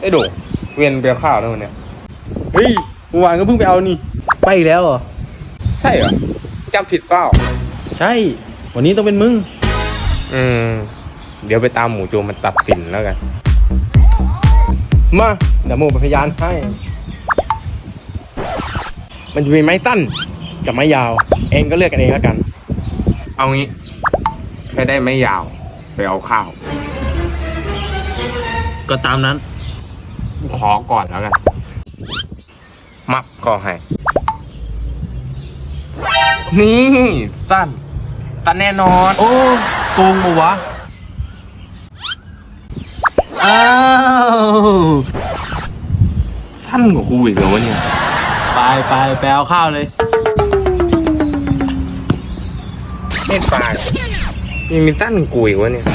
ไอ้โด่งเวียนไปเอาข้าวแล้ววันเนี้ยเฮ้ยเมื่อวานก็เพิ่งไปเอานี่ ไปอีกแล้วเหรอ ใช่เหรอจำผิดเปล่า ใช่ วันนี้ต้องเป็นมึง อืม เดี๋ยวไปตามหมูโจมันตัดสินแล้วกัน มา เดี๋ยวหมูเป็นพยานให้ มันจะมีไม้ตั้นกับไม้ยาว เองก็เลือกกันเองแล้วกัน เอางี้ ใครได้ไม้ยาว ไปเอาข้าว ก็ตามนั้น ขอก่อนแล้วกัน มับขอให้ นี่สั้น สั้นแน่นอน โอ้โกงมาวะ อ้าว สั้นกว่ากูอีกเหรอวะเนี่ย ไปไปไปเอาข้าวเลยไม่ปากยังมีสั้นกว่ากูอีกวะเนี่ย